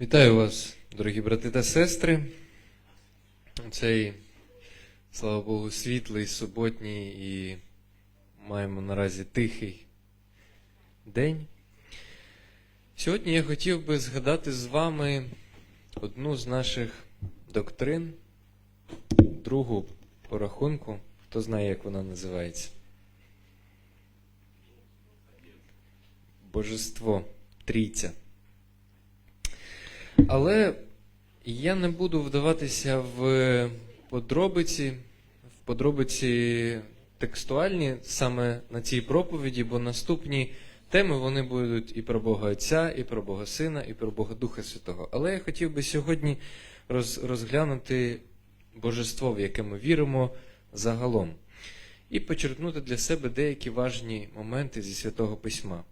Вітаю вас, дорогі брати та сестри. Цей, слава Богу, світлий, суботній і маємо наразі тихий день. Сьогодні я хотів би згадати з вами одну з наших доктрин, другу по рахунку. Хто знає, як вона називається? Божество, трійця. Але я не буду вдаватися в подробиці, в подробиці текстуальні саме на цій проповіді, бо наступні теми вони будуть і про Бога Отця, і про Бога Сина, і про Бога Духа Святого. Але я хотів би сьогодні роз, розглянути божество, в яке ми віримо загалом, і почерпнути для себе деякі важні моменти зі святого письма.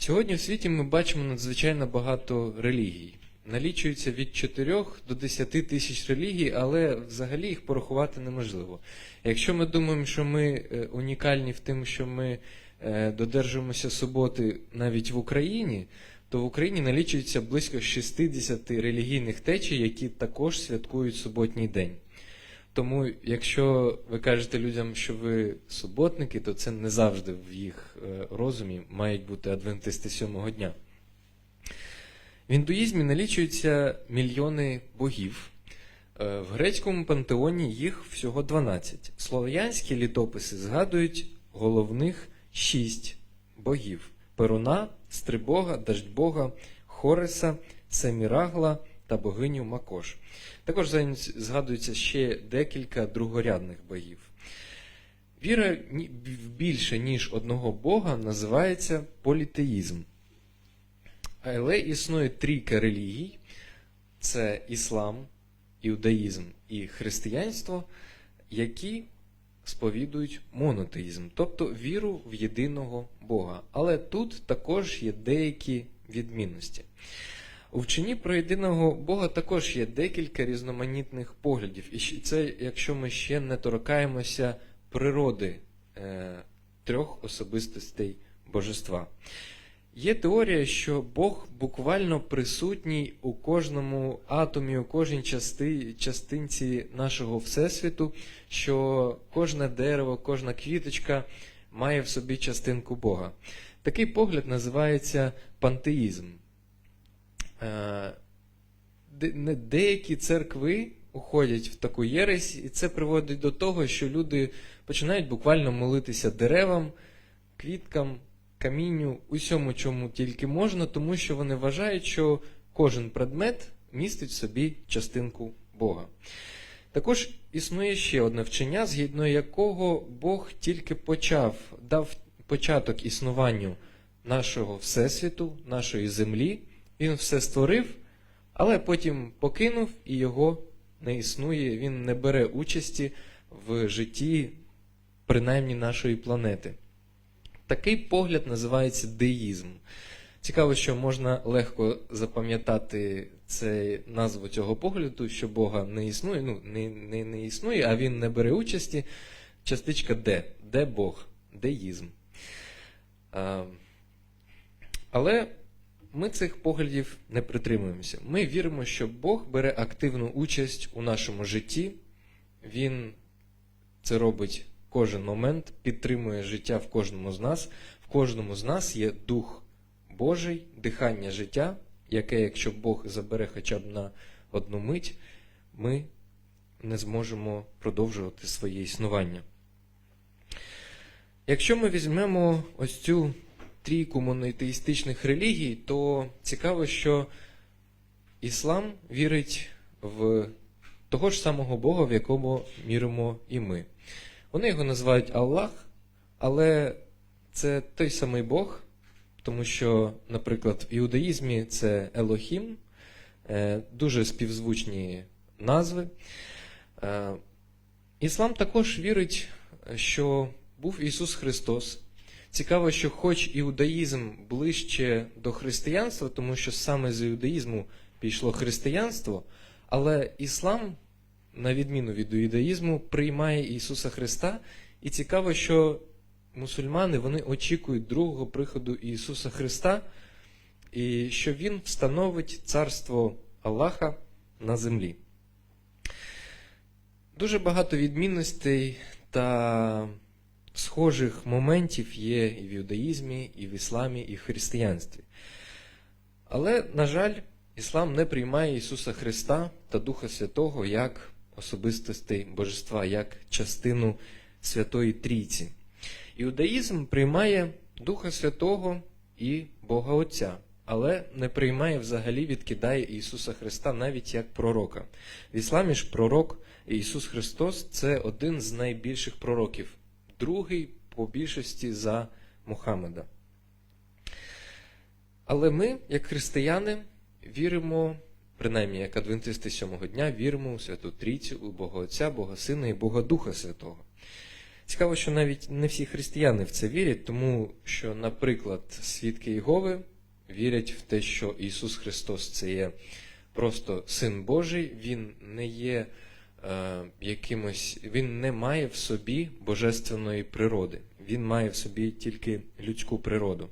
Сьогодні в світі ми бачимо надзвичайно багато релігій. Налічується від 4 до 10 тисяч релігій, але взагалі їх порахувати неможливо. Якщо ми думаємо, що ми е, унікальні в тим, що ми е, додержуємося суботи навіть в Україні, то в Україні налічується близько 60 релігійних течій, які також святкують суботній день. Тому, якщо ви кажете людям, що ви суботники, то це не завжди в їх е, розумі мають бути адвентисти сьомого дня. В індуїзмі налічується мільйони богів. Е, В грецькому пантеоні їх всього 12. Слов'янські літописи згадують головних шість богів: Перуна, Стрибога, Даждьбога, Хореса, Семірагла та богиню Макош. Також згадується ще декілька другорядних богів. Віра в більше, ніж одного Бога, називається політеїзм. Але існує трійка релігій: це іслам, іудаїзм і християнство, які сповідують монотеїзм, тобто віру в єдиного Бога. Але тут також є деякі відмінності. У вченні про єдиного Бога також є декілька різноманітних поглядів. І це якщо ми ще не торкаємося природи е, трьох особистостей божества. Є теорія, що Бог буквально присутній у кожному атомі, у кожній части, частинці нашого Всесвіту, що кожне дерево, кожна квіточка має в собі частинку Бога. Такий погляд називається пантеїзм. Е, не- Деякі церкви уходять в таку єресь, і це приводить до того, що люди починають буквально молитися деревам, квіткам, камінню, усьому, чому тільки можна, тому що вони вважають, що кожен предмет містить в собі частинку Бога. Також існує ще одне вчення, згідно якого Бог тільки почав, дав початок існуванню нашого Всесвіту, нашої землі. Він все створив, але потім покинув і його не існує, він не бере участі в житті, принаймні нашої планети. Такий погляд називається деїзм. Цікаво, що можна легко запам'ятати назву цього погляду, що Бога не існує, ну, не, не, не існує, а він не бере участі. Частичка де? Де Бог? Деїзм. А, але ми цих поглядів не притримуємося. Ми віримо, що Бог бере активну участь у нашому житті. Він це робить кожен момент, підтримує життя в кожному з нас. В кожному з нас є Дух Божий, дихання життя, яке, якщо Бог забере хоча б на одну мить, ми не зможемо продовжувати своє існування. Якщо ми візьмемо ось цю трійку монотеїстичних релігій, то цікаво, що іслам вірить в того ж самого Бога, в якому віримо і ми. Вони його називають Аллах, але це той самий Бог, тому що, наприклад, в іудаїзмі це Елохім, е, дуже співзвучні назви. Е, Іслам також вірить, що був Ісус Христос. Цікаво, що хоч іудаїзм ближче до християнства, тому що саме з іудаїзму пішло християнство, але іслам, на відміну від іудаїзму, приймає Ісуса Христа. І цікаво, що мусульмани вони очікують другого приходу Ісуса Христа, і що він встановить царство Аллаха на землі. Дуже багато відмінностей та схожих моментів є і в юдаїзмі, і в ісламі, і в християнстві. Але, на жаль, іслам не приймає Ісуса Христа та Духа Святого як особистостей Божества, як частину Святої Трійці. Іудаїзм приймає Духа Святого і Бога Отця, але не приймає взагалі, відкидає Ісуса Христа навіть як пророка. В ісламі ж пророк Ісус Христос це один з найбільших пророків, другий по більшості за Мухаммеда. Але ми, як християни, віримо, принаймні як адвентисти сьомого дня, віримо у Святу Трійцю, у Бога Отця, Бога Сина і Бога Духа Святого. Цікаво, що навіть не всі християни в це вірять, тому що, наприклад, свідки Єгови вірять в те, що Ісус Христос це є просто Син Божий, Він не є е, якимось, Він не має в собі божественної природи, Він має в собі тільки людську природу.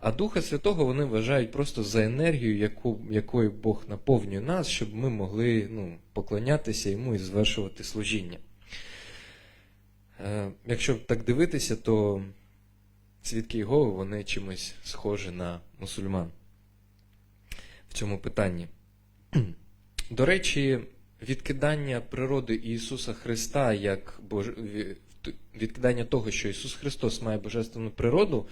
А Духа Святого вони вважають просто за енергію, яку, якою Бог наповнює нас, щоб ми могли ну, поклонятися йому і звершувати служіння. Е, Якщо так дивитися, то свідки Єгови, вони чимось схожі на мусульман в цьому питанні. До речі, відкидання природи Ісуса Христа як Бож... відкидання того, що Ісус Христос має божественну природу,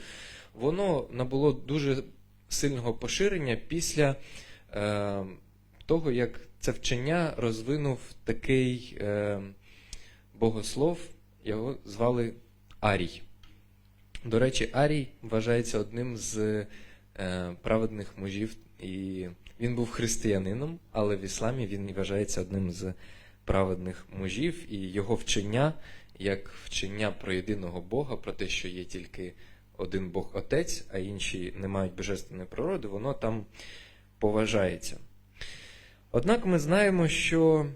воно набуло дуже сильного поширення після е, того, як це вчення розвинув такий е, богослов, його звали Арій. До речі, Арій вважається одним з е, праведних мужів, і він був християнином, але в ісламі він вважається одним з праведних мужів, і його вчення, як вчення про єдиного Бога, про те, що є тільки один Бог Отець, а інші не мають божественної природи, воно там поважається. Однак ми знаємо, що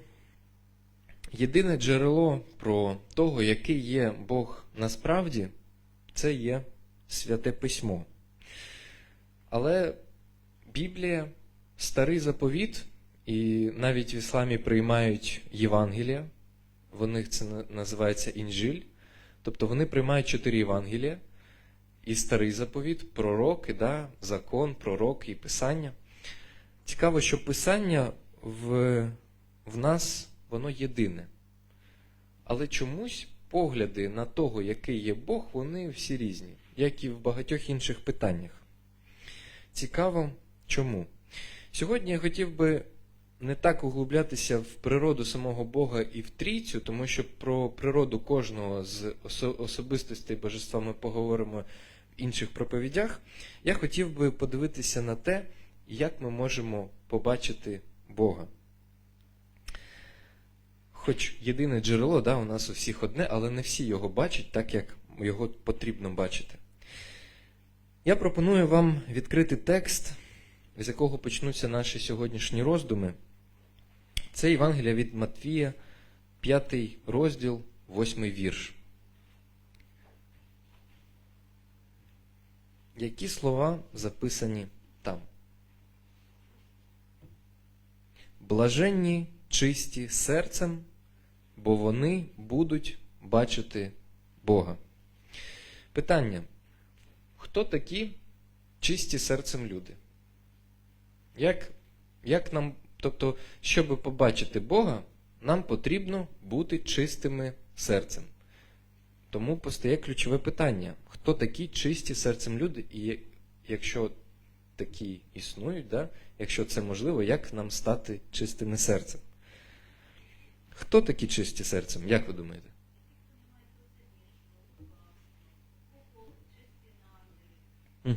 єдине джерело про того, який є Бог насправді, це є святе письмо. Але Біблія, старий заповіт, і навіть в ісламі приймають Євангелія, в них це називається інжиль. Тобто вони приймають чотири Євангелія, і старий заповіт, пророки, да, закон, пророк і писання. Цікаво, що писання в, в нас воно єдине. Але чомусь погляди на того, який є Бог, вони всі різні, як і в багатьох інших питаннях. Цікаво, чому? Сьогодні я хотів би не так углублятися в природу самого Бога і в трійцю, тому що про природу кожного з особистостей божества ми поговоримо в інших проповідях. Я хотів би подивитися на те, як ми можемо побачити Бога. Хоч єдине джерело, да, у нас у всіх одне, але не всі його бачать так, як його потрібно бачити. Я пропоную вам відкрити текст, з якого почнуться наші сьогоднішні роздуми. Це Євангелія від Матвія, 5 розділ, 8 вірш. Які слова записані там? Блаженні, чисті серцем, бо вони будуть бачити Бога. Питання. Хто такі чисті серцем люди? Як, як нам, тобто, щоб побачити Бога, нам потрібно бути чистими серцем. Тому постає ключове питання: хто такі чисті серцем люди, і якщо такі існують, да? якщо це можливо, як нам стати чистими серцем? Хто такі чисті серцем? Як ви думаєте? Угу.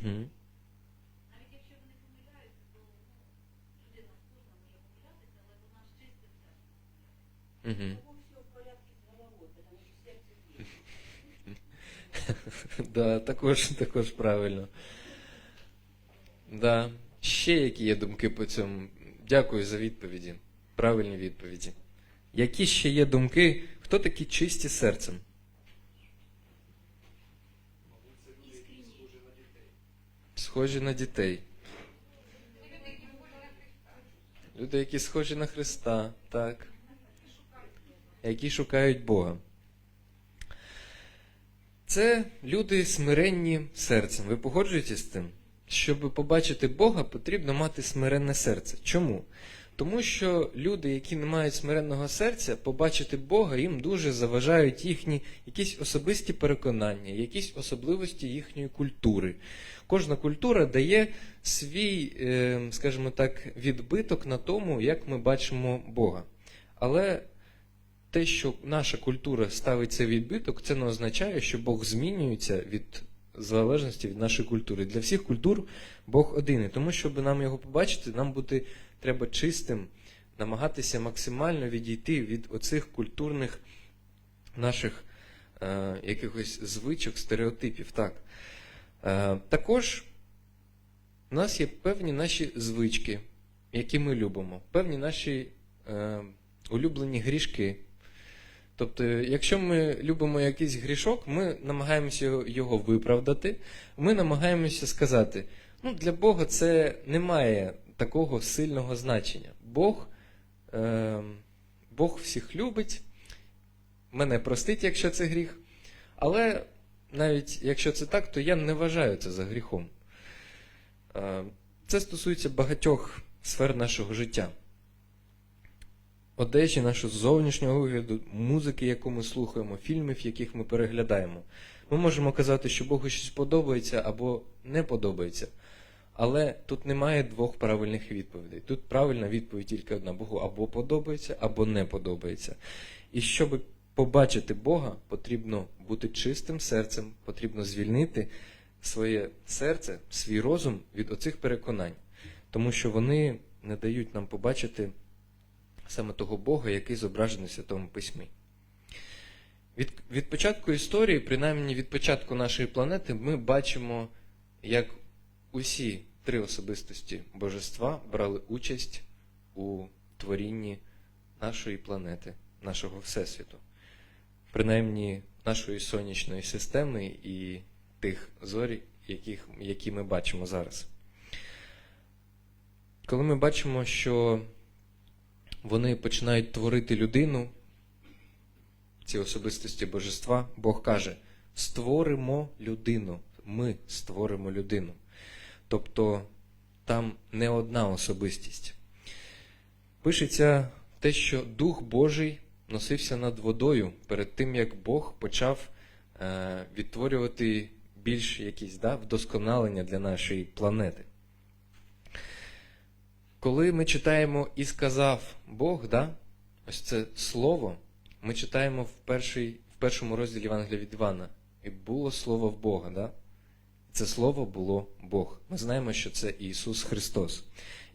Навіть якщо вони помиляються, то ну, людина кожна може помилятися, але вона з чистим серцем. Угу. Тому все в порядку з головою, тому що серце є. Да, також, також правильно. Да. Ще які є думки по цьому? Дякую за відповіді. Правильні відповіді. Які ще є думки? Хто такі чисті серцем? Схожі на дітей. Люди, які схожі на Христа, так. Які шукають Бога. Це люди смиренні серцем. Ви погоджуєтесь з тим? Щоб побачити Бога, потрібно мати смиренне серце. Чому? Тому що люди, які не мають смиренного серця, побачити Бога їм дуже заважають їхні якісь особисті переконання, якісь особливості їхньої культури. Кожна культура дає свій, е, скажімо так, відбиток на тому, як ми бачимо Бога. Але те, що наша культура ставить цей відбиток, це не означає, що Бог змінюється від залежності від нашої культури. Для всіх культур Бог один. І тому, щоб нам його побачити, нам бути треба чистим, намагатися максимально відійти від оцих культурних наших е, якихось звичок, стереотипів. Так. Е, також у нас є певні наші звички, які ми любимо, певні наші е, улюблені грішки. Тобто, якщо ми любимо якийсь грішок, ми намагаємося його- виправдати, ми намагаємося сказати, ну, для Бога це не має такого сильного значення. Бог, е, Бог всіх любить, мене простить, якщо це гріх, але навіть якщо це так, то я не вважаю це за гріхом. Е, Це стосується багатьох сфер нашого життя. Одежі, нашого зовнішнього вигляду, музики, яку ми слухаємо, фільмів, яких ми переглядаємо. Ми можемо казати, що Богу щось подобається або не подобається. Але тут немає двох правильних відповідей. Тут правильна відповідь тільки одна: Богу або подобається, або не подобається. І щоб побачити Бога, потрібно бути чистим серцем, потрібно звільнити своє серце, свій розум від оцих переконань, тому що вони не дають нам побачити саме того Бога, який зображений в Святому Письмі. Від, від початку історії, принаймні від початку нашої планети, ми бачимо, як усі три особистості божества брали участь у творінні нашої планети, нашого Всесвіту, принаймні нашої сонячної системи і тих зорі, яких, які ми бачимо зараз. Коли ми бачимо, що вони починають творити людину, ці особистості божества, Бог каже: створимо людину, ми створимо людину. Тобто там не одна особистість. Пишеться те, що Дух Божий носився над водою перед тим, як Бог почав е, відтворювати більш якісь да, вдосконалення для нашої планети. Коли ми читаємо і сказав Бог, да, ось це слово, ми читаємо в, перший, в першому розділі Євангелія від Івана. І було слово в Бога, да? Це слово було Бог. Ми знаємо, що це Ісус Христос.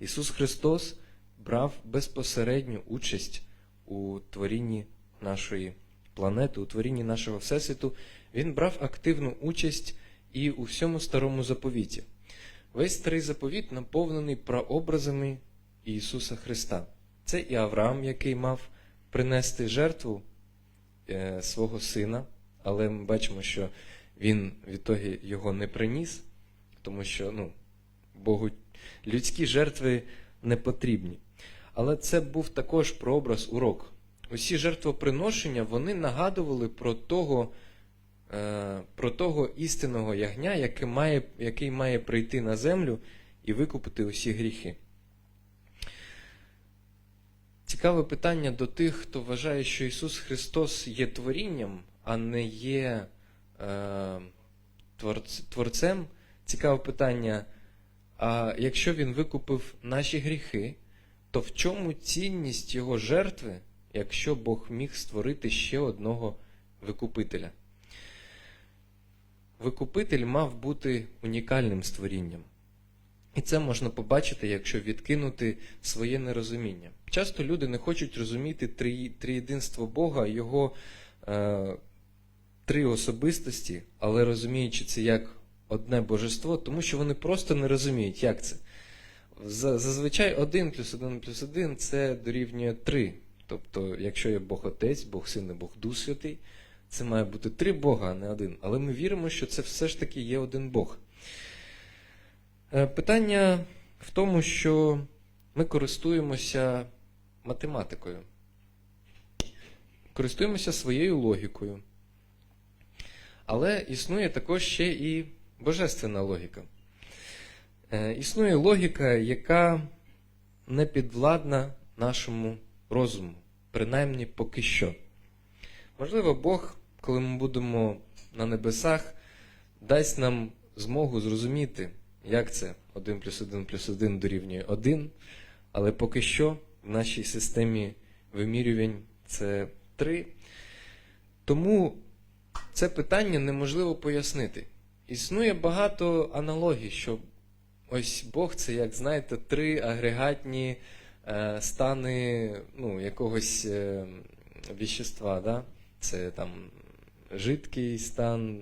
Ісус Христос брав безпосередню участь у творінні нашої планети, у творінні нашого Всесвіту. Він брав активну участь і у всьому старому заповіті. Весь старий заповіт наповнений прообразами Ісуса Христа. Це і Авраам, який мав принести жертву е, свого сина, але ми бачимо, що він відтоді його не приніс, тому що ну, Богу людські жертви не потрібні. Але це був також прообраз урок. Усі жертвоприношення вони нагадували про того, про того істинного ягня, який має, який має прийти на землю і викупити усі гріхи. Цікаве питання до тих, хто вважає, що Ісус Христос є творінням, а не є е, творцем. Цікаве питання. А якщо Він викупив наші гріхи, то в чому цінність Його жертви, якщо Бог міг створити ще одного викупителя? Викупитель мав бути унікальним створінням. І це можна побачити, якщо відкинути своє нерозуміння. Часто люди не хочуть розуміти три, триєдинство Бога, його е, три особистості, але розуміючи це як одне божество, тому що вони просто не розуміють, як це. Зазвичай 1 плюс 1 плюс 1 це дорівнює 3. Тобто, якщо є Бог Отець, Бог Син і Бог Дух Святий, це має бути три Бога, а не один. Але ми віримо, що це все ж таки є один Бог. Е, Питання в тому, що ми користуємося математикою, користуємося своєю логікою. Але існує також ще і божественна логіка. Е, Існує логіка, яка не підвладна нашому розуму, принаймні поки що. Можливо, Бог, коли ми будемо на небесах, дасть нам змогу зрозуміти, як це 1 плюс 1 плюс 1 дорівнює 1, але поки що в нашій системі вимірювань це 3. Тому це питання неможливо пояснити. Існує багато аналогій, що ось Бог це, як знаєте, три агрегатні е, стани ну, якогось е, віщества. Да? Це там жидкий стан,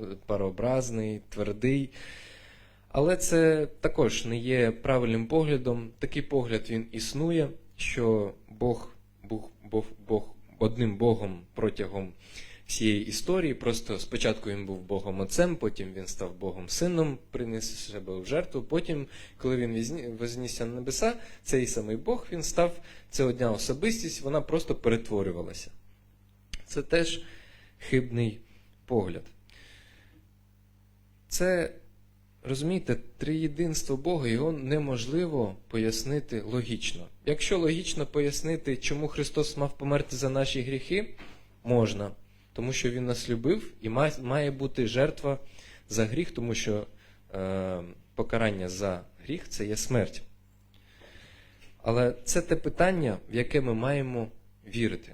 е, парообразний, твердий. Але це також не є правильним поглядом. Такий погляд він існує, що Бог був Бог, Бог одним Богом протягом всієї історії. Просто спочатку він був Богом Отцем, потім він став Богом Сином, приніс себе в жертву. Потім, коли він вознісся на небеса, цей самий Бог він став це одна особистість, вона просто перетворювалася. Це теж хибний погляд. Це, розумієте, триєдинство Бога, його неможливо пояснити логічно. Якщо логічно пояснити, чому Христос мав померти за наші гріхи, можна. Тому що Він нас любив і має, бути жертва за гріх, тому що е, покарання за гріх це є смерть. Але це те питання, в яке ми маємо вірити.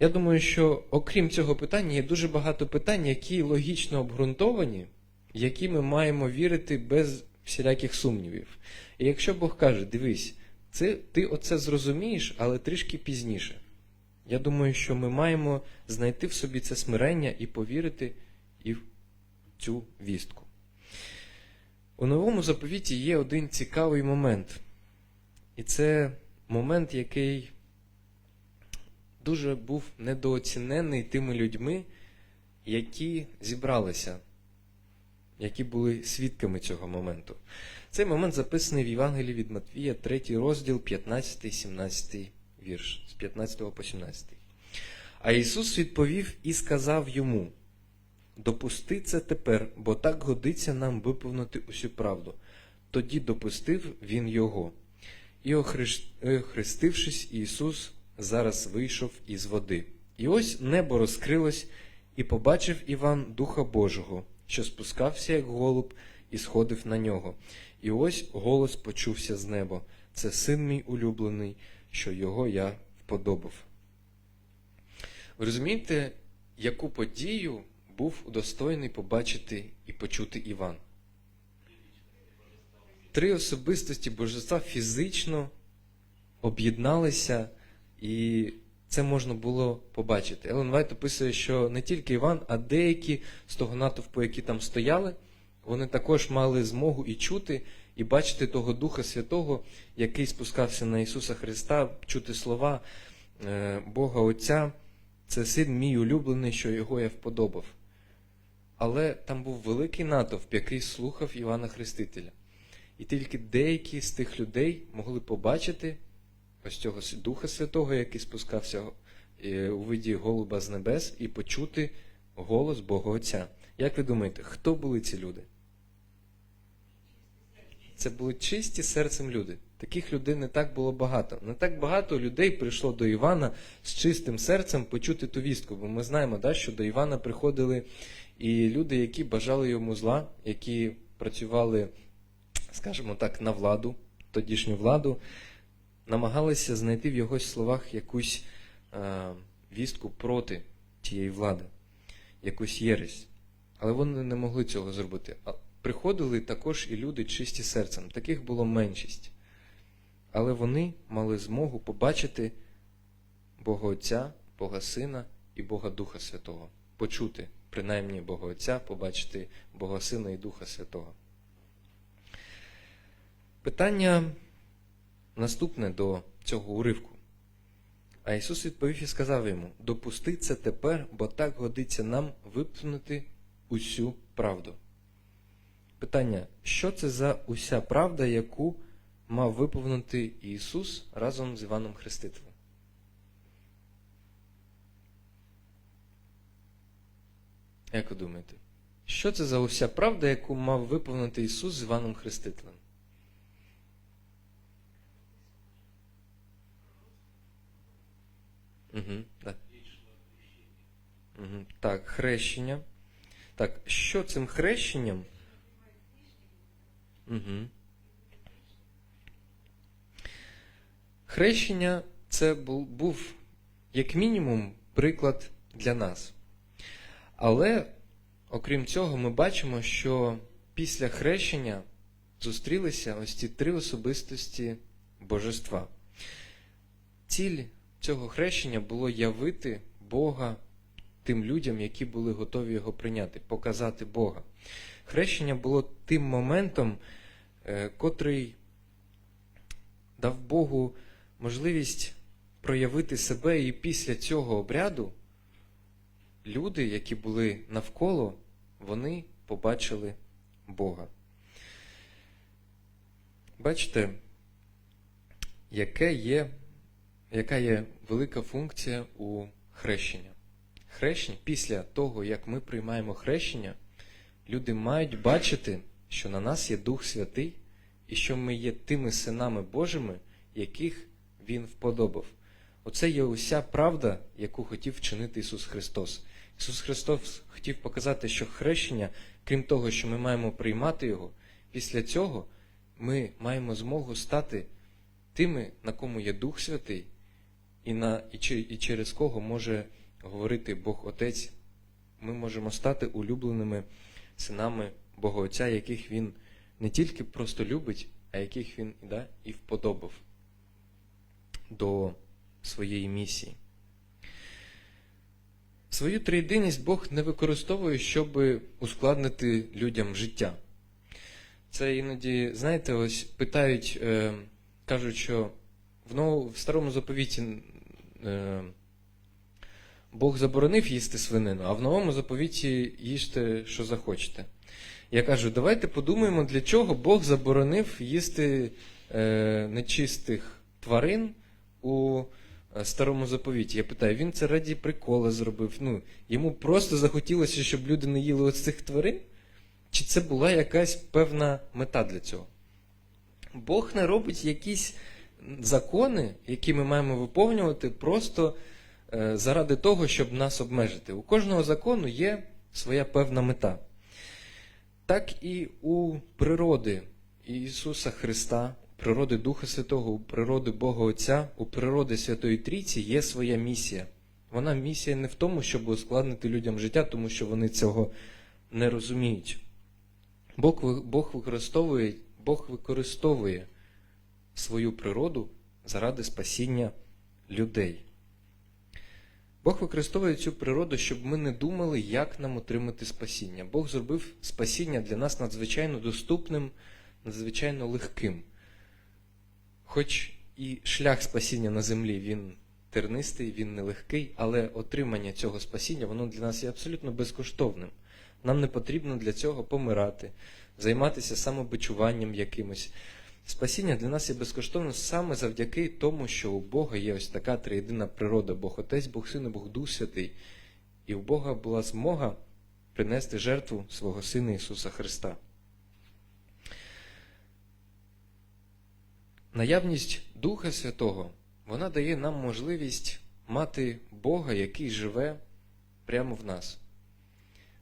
Я думаю, що окрім цього питання є дуже багато питань, які логічно обґрунтовані, які ми маємо вірити без всіляких сумнівів. І якщо Бог каже, дивись, це, ти оце зрозумієш, але трішки пізніше. Я думаю, що ми маємо знайти в собі це смирення і повірити і в цю вістку. У новому заповіті є один цікавий момент. І це момент, який дуже був недооцінений тими людьми, які зібралися, які були свідками цього моменту. Цей момент записаний в Євангелії від Матвія, 3 розділ, 15-17 вірш, з 15 по 17. А Ісус відповів і сказав йому: Допусти це тепер, бо так годиться нам виповнити усю правду. Тоді допустив він його. І охрестившись, Ісус зараз вийшов із води. І ось небо розкрилось, і побачив Іван Духа Божого, що спускався, як голуб, і сходив на нього. І ось голос почувся з неба. Це син мій улюблений, що його я вподобав. Ви розумієте, яку подію був удостоєний побачити і почути Іван? Три особистості божества фізично об'єдналися, і це можна було побачити. Елен Вайт описує, що не тільки Іван, а деякі з того натовпу, які там стояли, вони також мали змогу і чути, і бачити того Духа Святого, який спускався на Ісуса Христа, чути слова е, Бога Отця. Це син мій улюблений, що його я вподобав. Але там був великий натовп, який слухав Івана Хрестителя. І тільки деякі з тих людей могли побачити ось цього Духа Святого, який спускався е, у виді голуба з небес, і почути голос Бога Отця. Як ви думаєте, хто були ці люди? Це були чисті серцем люди. Таких людей не так було багато. Не так багато людей прийшло до Івана з чистим серцем почути ту вістку. Бо ми знаємо, да, що до Івана приходили і люди, які бажали йому зла, які працювали, скажімо так, на владу, тодішню владу, намагалися знайти в його словах якусь е, вістку проти тієї влади, якусь єресь. Але вони не могли цього зробити. Приходили також і люди чисті серцем. Таких було меншість. Але вони мали змогу побачити Бога Отця, Бога Сина і Бога Духа Святого. Почути, принаймні Бога Отця, побачити Бога Сина і Духа Святого. Питання наступне до цього уривку. А Ісус відповів і сказав йому: Допусти це тепер, бо так годиться нам виплюнути усю правду. Питання: що це за уся правда, яку мав виповнити Ісус разом з Іваном Хрестителем? Як ви думаєте? Що це за уся правда, яку мав виповнити Ісус з Іваном Хрестителем? Угу, так. Угу. Так, хрещення. Так, що цим хрещенням? Угу. Хрещення це був, як мінімум, приклад для нас. Але, окрім цього, ми бачимо, що після хрещення зустрілися ось ці три особистості божества. Ціль цього хрещення було явити Бога тим людям, які були готові його прийняти, показати Бога. Хрещення було тим моментом, е, котрий дав Богу можливість проявити себе, і після цього обряду люди, які були навколо, вони побачили Бога. Бачите, яке є, яка є велика функція у хрещення. Хрещення, після того, як ми приймаємо хрещення, люди мають бачити, що на нас є Дух Святий, і що ми є тими синами Божими, яких Він вподобав. Оце є уся правда, яку хотів вчинити Ісус Христос. Ісус Христос хотів показати, що хрещення, крім того, що ми маємо приймати Його, після цього ми маємо змогу стати тими, на кому є Дух Святий, і, на, і, і через кого може говорити Бог Отець. Ми можемо стати улюбленими синами Бога Отця, яких Він не тільки просто любить, а яких Він да, і вподобав до своєї місії. Свою триєдиність Бог не використовує, щоб ускладнити людям життя. Це іноді, знаєте, ось питають, е, кажуть, що в, старому заповіті е, Бог заборонив їсти свинину, а в новому заповіті їжте, що захочете. Я кажу, давайте подумаємо, для чого Бог заборонив їсти е, нечистих тварин у е, старому заповіті. Я питаю, він це раді прикола зробив. Ну, йому просто захотілося, щоб люди не їли ось цих тварин? Чи це була якась певна мета для цього? Бог не робить якісь закони, які ми маємо виповнювати просто заради того, щоб нас обмежити. У кожного закону є своя певна мета. Так і у природи Ісуса Христа, у природи Духа Святого, у природи Бога Отця, у природи Святої Трійці є своя місія. Вона місія не в тому, щоб ускладнити людям життя, тому що вони цього не розуміють. Бог, Бог, використовує, Бог використовує свою природу заради спасіння людей. Бог використовує цю природу, щоб ми не думали, як нам отримати спасіння. Бог зробив спасіння для нас надзвичайно доступним, надзвичайно легким. Хоч і шлях спасіння на землі він тернистий, він нелегкий, але отримання цього спасіння воно для нас є абсолютно безкоштовним. Нам не потрібно для цього помирати, займатися самобичуванням якимось. Спасіння для нас є безкоштовно саме завдяки тому, що у Бога є ось така триєдина природа, Бог Отець, Бог Син Бог Дух Святий. І у Бога була змога принести жертву свого Сина Ісуса Христа. Наявність Духа Святого вона дає нам можливість мати Бога, який живе прямо в нас.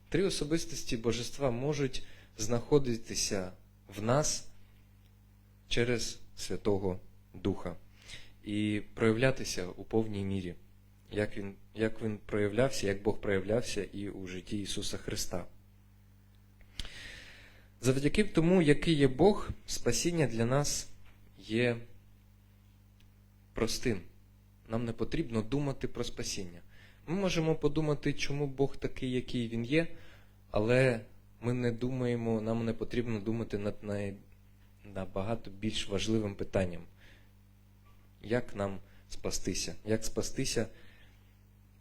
Три особистості Божества можуть знаходитися в нас через Святого Духа і проявлятися у повній мірі, як він, як він проявлявся, як Бог проявлявся і у житті Ісуса Христа. Завдяки тому, який є Бог, спасіння для нас є простим. Нам не потрібно думати про спасіння. Ми можемо подумати, чому Бог такий, який він є, але ми не думаємо, нам не потрібно думати над. Набагато більш важливим питанням. Як нам спастися? Як спастися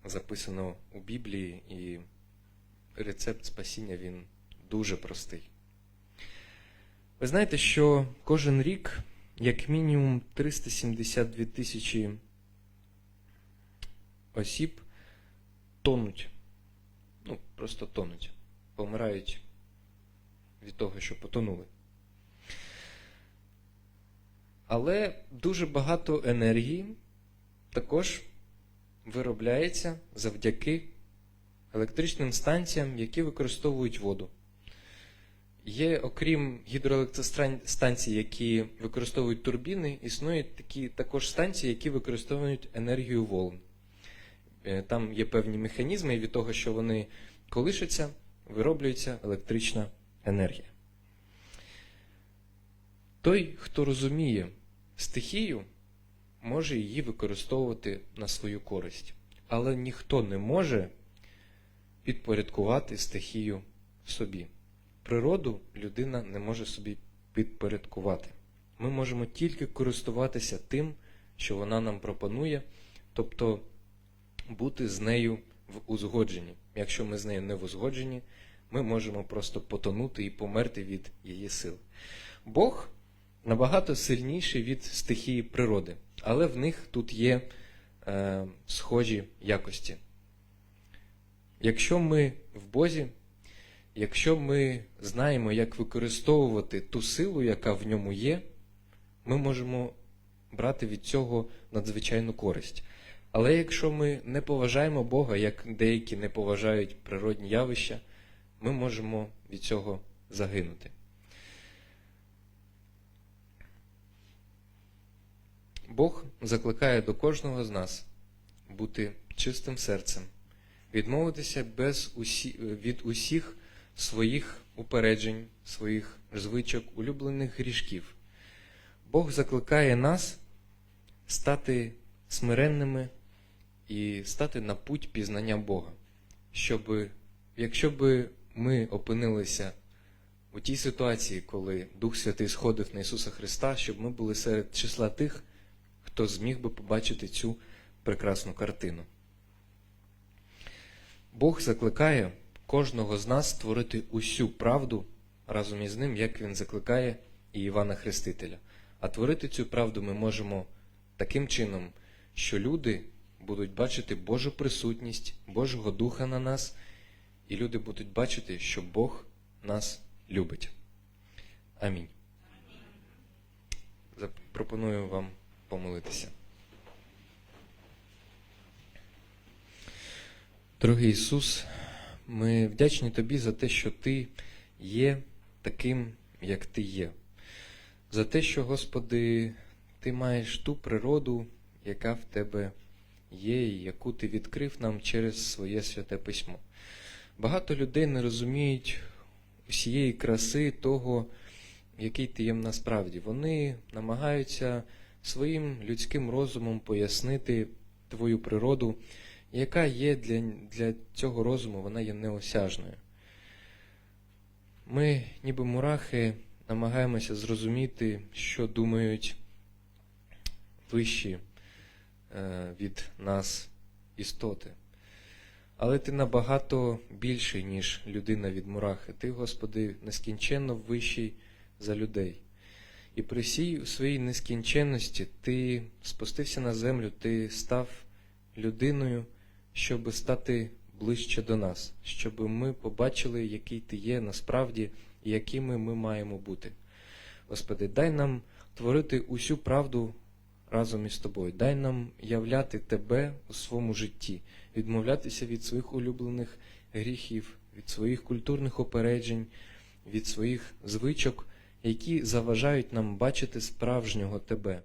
записано у Біблії, і рецепт спасіння він дуже простий. Ви знаєте, що кожен рік як мінімум 372 тисячі осіб тонуть. Ну, просто тонуть. Помирають від того, що потонули. Але дуже багато енергії також виробляється завдяки електричним станціям, які використовують воду. Є, окрім гідроелектростанцій, які використовують турбіни, існують такі також станції, які використовують енергію волн. Е, Там є певні механізми, і від того, що вони колишаться, вироблюється електрична енергія. Той, хто розуміє стихію, може її використовувати на свою користь. Але ніхто не може підпорядкувати стихію собі. Природу людина не може собі підпорядкувати. Ми можемо тільки користуватися тим, що вона нам пропонує, тобто бути з нею в узгодженні. Якщо ми з нею не в узгодженні, ми можемо просто потонути і померти від її сил. Бог набагато сильніший від стихії природи, але в них тут є е, схожі якості. Якщо ми в Бозі, якщо ми знаємо, як використовувати ту силу, яка в ньому є, ми можемо брати від цього надзвичайну користь. Але якщо ми не поважаємо Бога, як деякі не поважають природні явища, ми можемо від цього загинути. Бог закликає до кожного з нас бути чистим серцем, відмовитися без усі, від усіх своїх упереджень, своїх звичок, улюблених грішків. Бог закликає нас стати смиренними і стати на путь пізнання Бога, щоб, якщо би ми опинилися у тій ситуації, коли Дух Святий сходив на Ісуса Христа, щоб ми були серед числа тих, хто зміг би побачити цю прекрасну картину. Бог закликає кожного з нас створити усю правду разом із ним, як він закликає і Івана Хрестителя. А творити цю правду ми можемо таким чином, що люди будуть бачити Божу присутність, Божого Духа на нас, і люди будуть бачити, що Бог нас любить. Амінь. Запропоную вам помолитися. Дорогий Ісус, ми вдячні Тобі за те, що Ти є таким, як Ти є. За те, що, Господи, Ти маєш ту природу, яка в Тебе є, і яку Ти відкрив нам через своє святе письмо. Багато людей не розуміють усієї краси того, який ти є насправді. Вони намагаються своїм людським розумом пояснити твою природу, яка є для, для цього розуму, вона є неосяжною. Ми, ніби мурахи, намагаємося зрозуміти, що думають вищі е, від нас істоти. Але ти набагато більший, ніж людина від мурахи. Ти, Господи, нескінченно вищий за людей. І при всій своїй нескінченності ти спустився на землю, ти став людиною, щоб стати ближче до нас, щоб ми побачили, який ти є насправді і якими ми маємо бути. Господи, дай нам творити усю правду разом із тобою. Дай нам являти Тебе у своєму житті, відмовлятися від своїх улюблених гріхів, від своїх культурних опереджень, від своїх звичок, які заважають нам бачити справжнього Тебе.